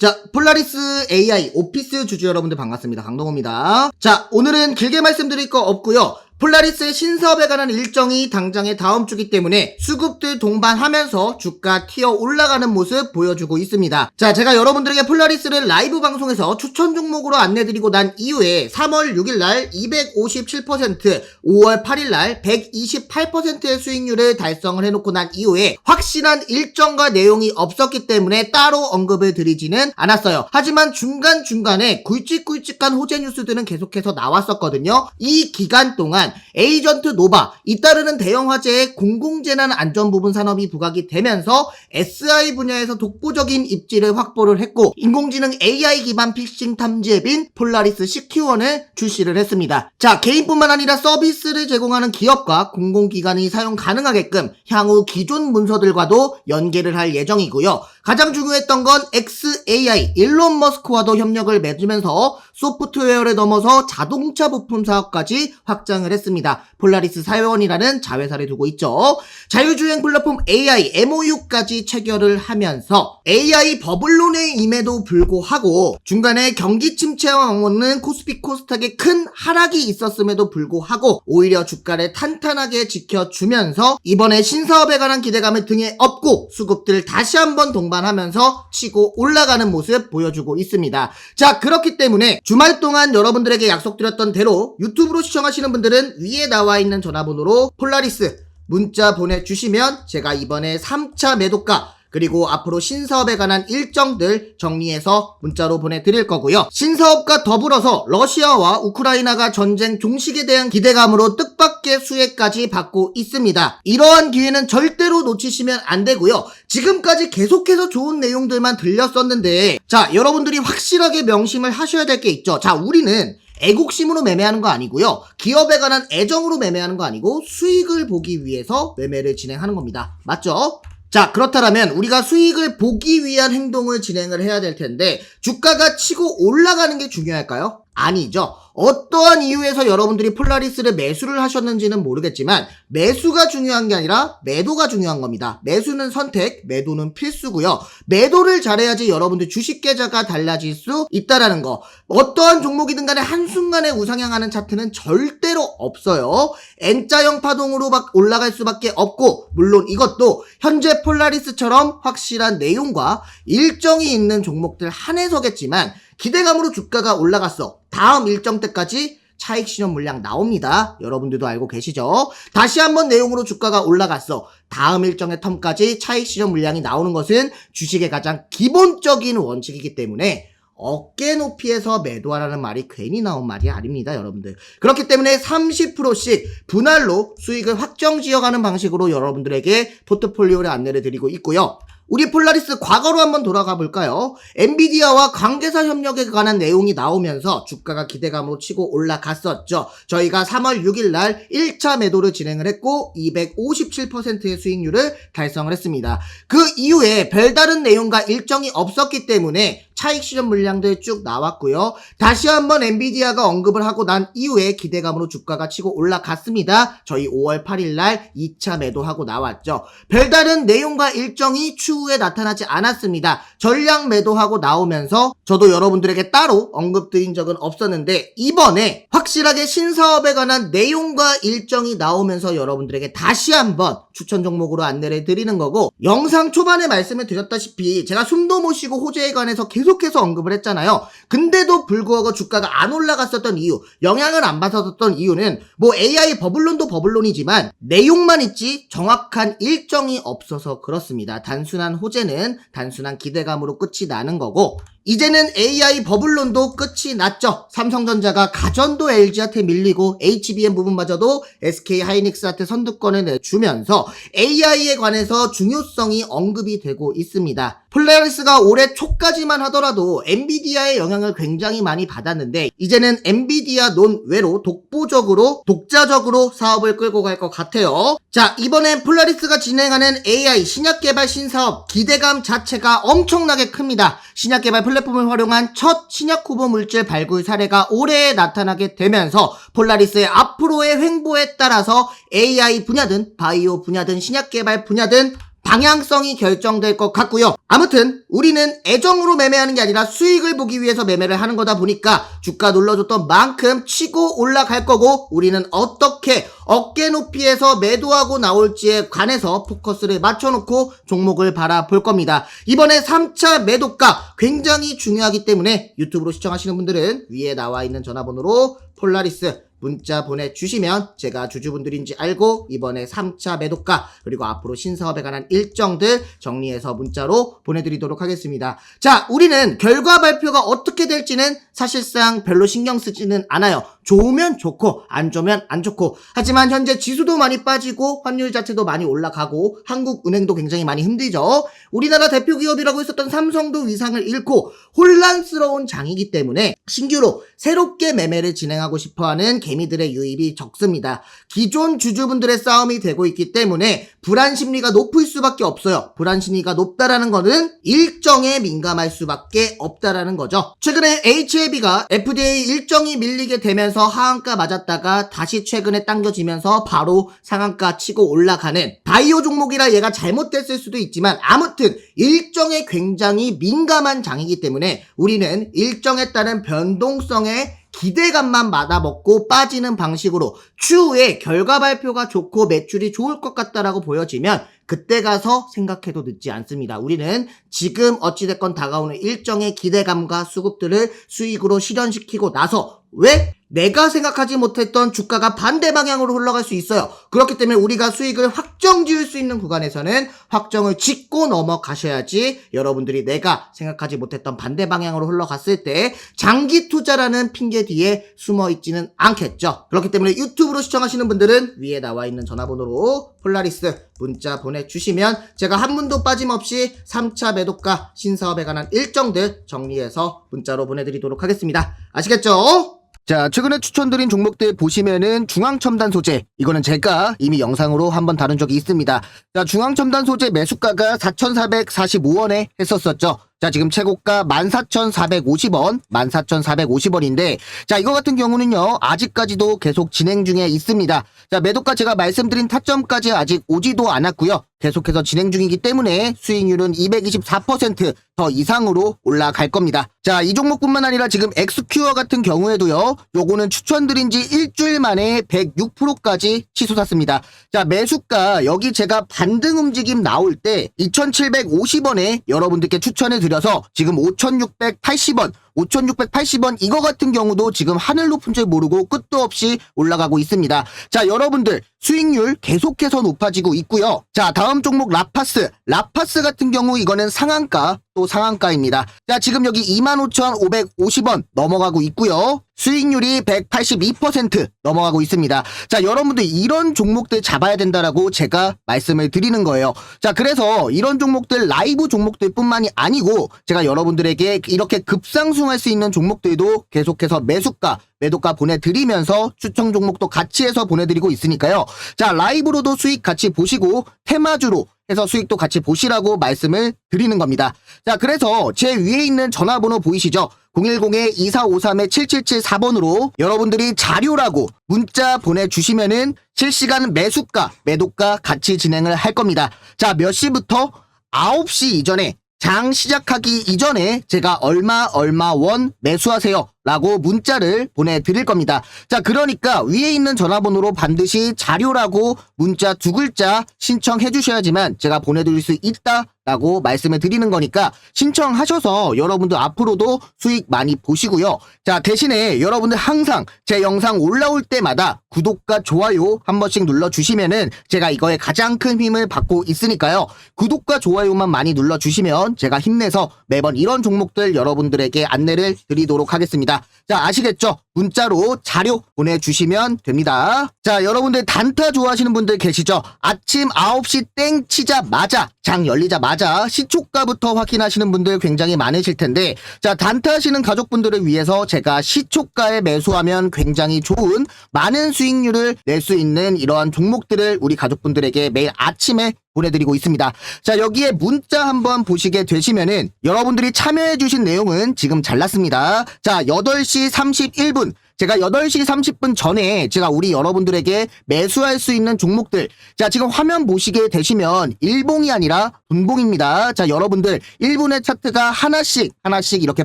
자, 폴라리스 AI 오피스 주주 여러분들 반갑습니다. 강동호입니다. 자, 오늘은 길게 말씀드릴 거 없고요. 폴라리스의 신사업에 관한 일정이 당장의 다음 주기 때문에 수급들 동반하면서 주가 튀어 올라가는 모습 보여주고 있습니다. 자, 제가 여러분들에게 폴라리스를 라이브 방송에서 추천 종목으로 안내드리고 난 이후에 3월 6일 날 257%, 5월 8일 날 128%의 수익률을 달성을 해놓고 난 이후에 확실한 일정과 내용이 없었기 때문에 따로 언급을 드리지는 않았어요. 하지만 중간중간에 굵직굵직한 호재 뉴스들은 계속해서 나왔었거든요. 이 기간 동안 에이전트 노바, 잇따르는 대형 화재의 공공재난 안전 부분 산업이 부각이 되면서 SI 분야에서 독보적인 입지를 확보를 했고 인공지능 AI 기반 피싱 탐지 앱인 폴라리스 CQ1을 출시를 했습니다. 자, 개인뿐만 아니라 서비스를 제공하는 기업과 공공기관이 사용 가능하게끔 향후 기존 문서들과도 연계를 할 예정이고요. 가장 중요했던 건 XAI 일론 머스크와도 협력을 맺으면서 소프트웨어를 넘어서 자동차 부품 사업까지 확장을 했습니다. 폴라리스 사회원이라는 자회사를 두고 있죠. 자율주행 플랫폼 AI MOU까지 체결을 하면서 AI 버블론에 임에도 불구하고 중간에 경기 침체와 맞는 코스피 코스닥에 큰 하락이 있었음에도 불구하고 오히려 주가를 탄탄하게 지켜주면서 이번에 신사업에 관한 기대감을 등에 업고 수급들 다시 한번 동 반하면서 치고 올라가는 모습 보여주고 있습니다. 자 그렇기 때문에 주말 동안 여러분들에게 약속드렸던 대로 유튜브로 시청하시는 분들은 위에 나와 있는 전화번호로 폴라리스 문자 보내주시면 제가 이번에 3차 매도가 그리고 앞으로 신사업에 관한 일정들 정리해서 문자로 보내드릴 거고요. 신사업과 더불어서 러시아와 우크라이나가 전쟁 종식에 대한 기대감으로 뜻밖의 수혜까지 받고 있습니다. 이러한 기회는 절대로 놓치시면 안 되고요. 지금까지 계속해서 좋은 내용들만 들렸었는데 자 여러분들이 확실하게 명심을 하셔야 될 게 있죠. 자 우리는 애국심으로 매매하는 거 아니고요. 기업에 관한 애정으로 매매하는 거 아니고 수익을 보기 위해서 매매를 진행하는 겁니다. 맞죠? 자, 그렇다면 우리가 수익을 보기 위한 행동을 진행을 해야 될 텐데 주가가 치고 올라가는 게 중요할까요? 아니죠. 어떠한 이유에서 여러분들이 폴라리스를 매수를 하셨는지는 모르겠지만 매수가 중요한 게 아니라 매도가 중요한 겁니다. 매수는 선택, 매도는 필수고요. 매도를 잘해야지 여러분들 주식 계좌가 달라질 수 있다라는 거. 어떠한 종목이든 간에 한순간에 우상향하는 차트는 절대로 없어요. N자형 파동으로 막 올라갈 수밖에 없고 물론 이것도 현재 폴라리스처럼 확실한 내용과 일정이 있는 종목들 한해서겠지만 기대감으로 주가가 올라갔어. 다음 일정 때 까지 차익 실현 물량 나옵니다. 여러분들도 알고 계시죠? 다시 한번 내용으로 주가가 올라갔어. 다음 일정의 텀까지 차익 실현 물량이 나오는 것은 주식의 가장 기본적인 원칙이기 때문에 어깨 높이에서 매도하라는 말이 괜히 나온 말이 아닙니다, 여러분들. 그렇기 때문에 30%씩 분할로 수익을 확정 지어가는 방식으로 여러분들에게 포트폴리오를 안내를 드리고 있고요. 우리 폴라리스 과거로 한번 돌아가 볼까요? 엔비디아와 관계사 협력에 관한 내용이 나오면서 주가가 기대감으로 치고 올라갔었죠. 저희가 3월 6일 날 1차 매도를 진행을 했고 257%의 수익률을 달성을 했습니다. 그 이후에 별다른 내용과 일정이 없었기 때문에 차익 실현 물량들 쭉 나왔고요. 다시 한번 엔비디아가 언급을 하고 난 이후에 기대감으로 주가가 치고 올라갔습니다. 저희 5월 8일 날 2차 매도하고 나왔죠. 별다른 내용과 일정이 추후에 나타나지 않았습니다. 전량 매도하고 나오면서 저도 여러분들에게 따로 언급드린 적은 없었는데 이번에 확실하게 신사업에 관한 내용과 일정이 나오면서 여러분들에게 다시 한번 추천 종목으로 안내를 드리는 거고 영상 초반에 말씀을 드렸다시피 제가 숨도 못 쉬고 호재에 관해서 계속 해서 언급을 했잖아요. 근데도 불구하고 주가가 안 올라갔었던 이유, 영향을 안 받았었던 이유는 뭐 AI 버블론도 버블론이지만 내용만 있지 정확한 일정이 없어서 그렇습니다. 단순한 호재는 단순한 기대감으로 끝이 나는 거고 이제는 AI 버블론도 끝이 났죠. 삼성전자가 가전도 LG한테 밀리고 HBM 부분마저도 SK 하이닉스한테 선두권을 내주면서 AI에 관해서 중요성이 언급이 되고 있습니다. 폴라리스가 올해 초까지만 하더라도 엔비디아의 영향을 굉장히 많이 받았는데 이제는 엔비디아 논외로 독보적으로 독자적으로 사업을 끌고 갈 것 같아요. 자 이번엔 폴라리스가 진행하는 AI 신약 개발 신사업 기대감 자체가 엄청나게 큽니다. 신약 개발 플랫폼을 활용한 첫 신약 후보 물질 발굴 사례가 올해 나타나게 되면서 폴라리스의 앞으로의 횡보에 따라서 AI 분야든 바이오 분야든 신약 개발 분야든 방향성이 결정될 것 같고요. 아무튼 우리는 애정으로 매매하는 게 아니라 수익을 보기 위해서 매매를 하는 거다 보니까 주가 눌러줬던 만큼 치고 올라갈 거고 우리는 어떻게 어깨 높이에서 매도하고 나올지에 관해서 포커스를 맞춰놓고 종목을 바라볼 겁니다. 이번에 3차 매도가 굉장히 중요하기 때문에 유튜브로 시청하시는 분들은 위에 나와 있는 전화번호로 폴라리스 문자 보내주시면 제가 주주분들인지 알고 이번에 3차 매도가 그리고 앞으로 신사업에 관한 일정들 정리해서 문자로 보내드리도록 하겠습니다. 자, 우리는 결과 발표가 어떻게 될지는 사실상 별로 신경 쓰지는 않아요. 좋으면 좋고 안 좋으면 안 좋고 하지만 현재 지수도 많이 빠지고 환율 자체도 많이 올라가고 한국은행도 굉장히 많이 힘들죠. 우리나라 대표 기업이라고 했었던 삼성도 위상을 잃고 혼란스러운 장이기 때문에 신규로 새롭게 매매를 진행하고 싶어하는 개미들의 유입이 적습니다. 기존 주주분들의 싸움이 되고 있기 때문에 불안 심리가 높을 수밖에 없어요. 불안 심리가 높다라는 거는 일정에 민감할 수밖에 없다라는 거죠. 최근에 HAB가 FDA 일정이 밀리게 되 면서 하한가 맞았다가 다시 최근에 당겨지면서 바로 상한가 치고 올라가는 바이오 종목이라 얘가 잘못됐을 수도 있지만 아무튼 일정에 굉장히 민감한 장이기 때문에 우리는 일정에 따른 변동성에 기대감만 받아먹고 빠지는 방식으로 추후에 결과 발표가 좋고 매출이 좋을 것 같다라고 보여지면 그때 가서 생각해도 늦지 않습니다. 우리는 지금 어찌됐건 다가오는 일정의 기대감과 수급들을 수익으로 실현시키고 나서 왜? 내가 생각하지 못했던 주가가 반대 방향으로 흘러갈 수 있어요. 그렇기 때문에 우리가 수익을 확정 지을 수 있는 구간에서는 확정을 짓고 넘어가셔야지 여러분들이 내가 생각하지 못했던 반대 방향으로 흘러갔을 때 장기 투자라는 핑계 뒤에 숨어 있지는 않겠죠. 그렇기 때문에 유튜브로 시청하시는 분들은 위에 나와 있는 전화번호로 폴라리스 문자 보내주시면 제가 한 분도 빠짐없이 3차 매도가 신사업에 관한 일정들 정리해서 문자로 보내드리도록 하겠습니다. 아시겠죠? 자, 최근에 추천드린 종목들 보시면은 중앙첨단 소재. 이거는 제가 이미 영상으로 한번 다룬 적이 있습니다. 자, 중앙첨단 소재 매수가가 4,445원에 했었었죠. 자, 지금 최고가 14,450원, 14,450원인데, 자, 이거 같은 경우는요, 아직까지도 계속 진행 중에 있습니다. 자, 매도가 제가 말씀드린 타점까지 아직 오지도 않았고요. 계속해서 진행 중이기 때문에 수익률은 224%더 이상으로 올라갈 겁니다. 자, 이 종목뿐만 아니라 지금 엑스큐어 같은 경우에도요, 요거는 추천드린 지 일주일 만에 106%까지 치솟았습니다. 자, 매수가, 여기 제가 반등 움직임 나올 때 2,750원에 여러분들께 추천해 드려서 지금 5,680원, 5,680원 이거 같은 경우도 지금 하늘 높은 줄 모르고 끝도 없이 올라가고 있습니다. 자, 여러분들 수익률 계속해서 높아지고 있고요. 자, 다음 종목 라파스. 라파스 같은 경우 이거는 상한가 또 상한가입니다. 자, 지금 여기 25,550원 넘어가고 있고요. 수익률이 182% 넘어가고 있습니다. 자, 여러분들 이런 종목들 잡아야 된다라고 제가 말씀을 드리는 거예요. 자, 그래서 이런 종목들 라이브 종목들 뿐만이 아니고 제가 여러분들에게 이렇게 급상승할 수 있는 종목들도 계속해서 매수가 매도가 보내드리면서 추천 종목도 같이 해서 보내드리고 있으니까요. 자, 라이브로도 수익 같이 보시고 테마주로 해서 수익도 같이 보시라고 말씀을 드리는 겁니다. 자, 그래서 제 위에 있는 전화번호 보이시죠? 010-2453-7774번으로 여러분들이 자료라고 문자 보내주시면은 실시간 매수가, 매도가 같이 진행을 할 겁니다. 자, 몇 시부터? 9시 이전에 장 시작하기 이전에 제가 얼마 얼마 원 매수하세요 라고 문자를 보내드릴 겁니다. 자 그러니까 위에 있는 전화번호로 반드시 자료라고 문자 두 글자 신청해 주셔야지만 제가 보내드릴 수 있다 라고 말씀을 드리는 거니까 신청하셔서 여러분들 앞으로도 수익 많이 보시고요. 자 대신에 여러분들 항상 제 영상 올라올 때마다 구독과 좋아요 한 번씩 눌러주시면은 제가 이거에 가장 큰 힘을 받고 있으니까요. 구독과 좋아요만 많이 눌러주시면 제가 힘내서 매번 이런 종목들 여러분들에게 안내를 드리도록 하겠습니다. 자, 아시겠죠? 문자로 자료 보내주시면 됩니다. 자, 여러분들 단타 좋아하시는 분들 계시죠? 아침 9시 땡 치자마자, 장 열리자마자 시초가부터 확인하시는 분들 굉장히 많으실 텐데, 자, 단타 하시는 가족분들을 위해서 제가 시초가에 매수하면 굉장히 좋은 많은 수익률을 낼 수 있는 이러한 종목들을 우리 가족분들에게 매일 아침에 보내드리고 있습니다. 자, 여기에 문자 한번 보시게 되시면은 여러분들이 참여해주신 내용은 지금 잘났습니다. 자, 8시 31분. 제가 8시 30분 전에 제가 우리 여러분들에게 매수할 수 있는 종목들 자 지금 화면 보시게 되시면 일봉이 아니라 분봉입니다. 자 여러분들 1분의 차트가 하나씩 하나씩 이렇게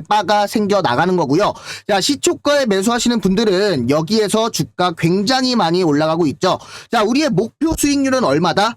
바가 생겨 나가는 거고요. 자 시초가에 매수하시는 분들은 여기에서 주가 굉장히 많이 올라가고 있죠. 자 우리의 목표 수익률은 얼마다?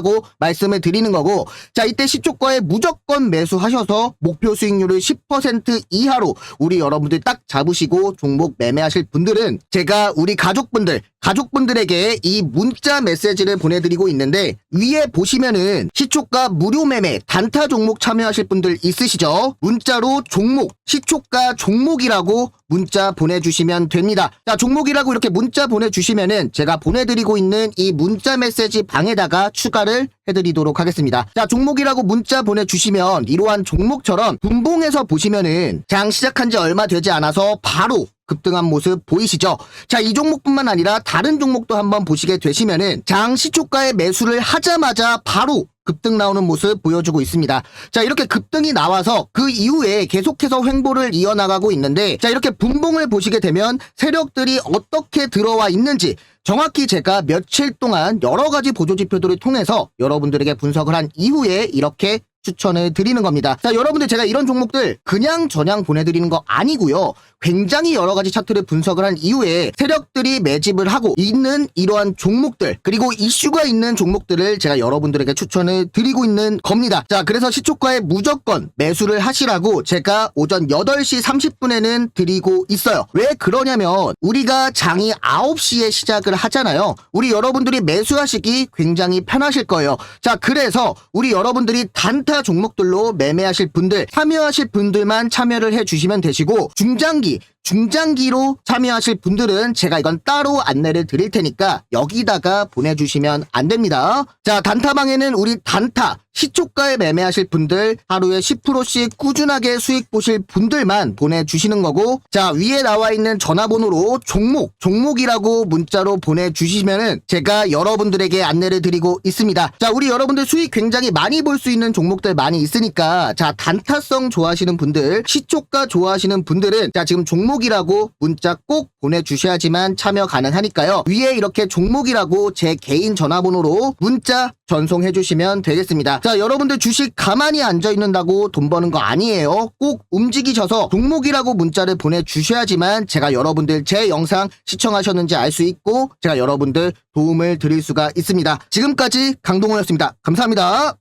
고 말씀을 드리는 거고 자, 이때 시초가에 무조건 매수하셔서 목표 수익률을 10% 이하로 우리 여러분들 딱 잡으시고 종목 매매하실 분들은 제가 우리 가족분들 가족분들에게 이 문자 메시지를 보내드리고 있는데 위에 보시면은 시초가 무료 매매 단타 종목 참여하실 분들 있으시죠? 문자로 종목 시초가 종목이라고 문자 보내주시면 됩니다. 자 종목이라고 이렇게 문자 보내주시면은 제가 보내드리고 있는 이 문자 메시지 방에다가 추가를 해드리도록 하겠습니다. 자 종목이라고 문자 보내주시면 이러한 종목처럼 분봉에서 보시면은 장 시작한 지 얼마 되지 않아서 바로 급등한 모습 보이시죠? 자, 이 종목뿐만 아니라 다른 종목도 한번 보시게 되시면은 장 시초가에 매수를 하자마자 바로 급등 나오는 모습 보여주고 있습니다. 자, 이렇게 급등이 나와서 그 이후에 계속해서 횡보를 이어나가고 있는데 자, 이렇게 분봉을 보시게 되면 세력들이 어떻게 들어와 있는지 정확히 제가 며칠 동안 여러 가지 보조 지표들을 통해서 여러분들에게 분석을 한 이후에 이렇게 추천을 드리는 겁니다. 자, 여러분들 제가 이런 종목들 그냥 전향 보내드리는 거 아니고요. 굉장히 여러 가지 차트를 분석을 한 이후에 세력들이 매집을 하고 있는 이러한 종목들 그리고 이슈가 있는 종목들을 제가 여러분들에게 추천을 드리고 있는 겁니다. 자, 그래서 시초가에 무조건 매수를 하시라고 제가 오전 8시 30분에는 드리고 있어요. 왜 그러냐면 우리가 장이 9시에 시작을 하잖아요. 우리 여러분들이 매수하시기 굉장히 편하실 거예요. 자, 그래서 우리 여러분들이 단타 종목들로 매매하실 분들, 참여하실 분들만 참여를 해 주시면 되시고 중장기 중장기로 참여하실 분들은 제가 이건 따로 안내를 드릴 테니까 여기다가 보내주시면 안 됩니다. 자, 단타방에는 우리 단타 시초가에 매매하실 분들 하루에 10%씩 꾸준하게 수익 보실 분들만 보내주시는 거고 자 위에 나와 있는 전화번호로 종목 종목이라고 문자로 보내주시면은 제가 여러분들에게 안내를 드리고 있습니다. 자 우리 여러분들 수익 굉장히 많이 볼 수 있는 종목들 많이 있으니까 자 단타성 좋아하시는 분들 시초가 좋아하시는 분들은 자 지금 종목이라고 문자 꼭 보내주셔야지만 참여 가능하니까요. 위에 이렇게 종목이라고 제 개인 전화번호로 문자 전송해 주시면 되겠습니다. 자, 여러분들 주식 가만히 앉아 있는다고 돈 버는 거 아니에요. 꼭 움직이셔서 종목이라고 문자를 보내 주셔야지만 제가 여러분들 제 영상 시청하셨는지 알 수 있고 제가 여러분들 도움을 드릴 수가 있습니다. 지금까지 강동원이었습니다. 감사합니다.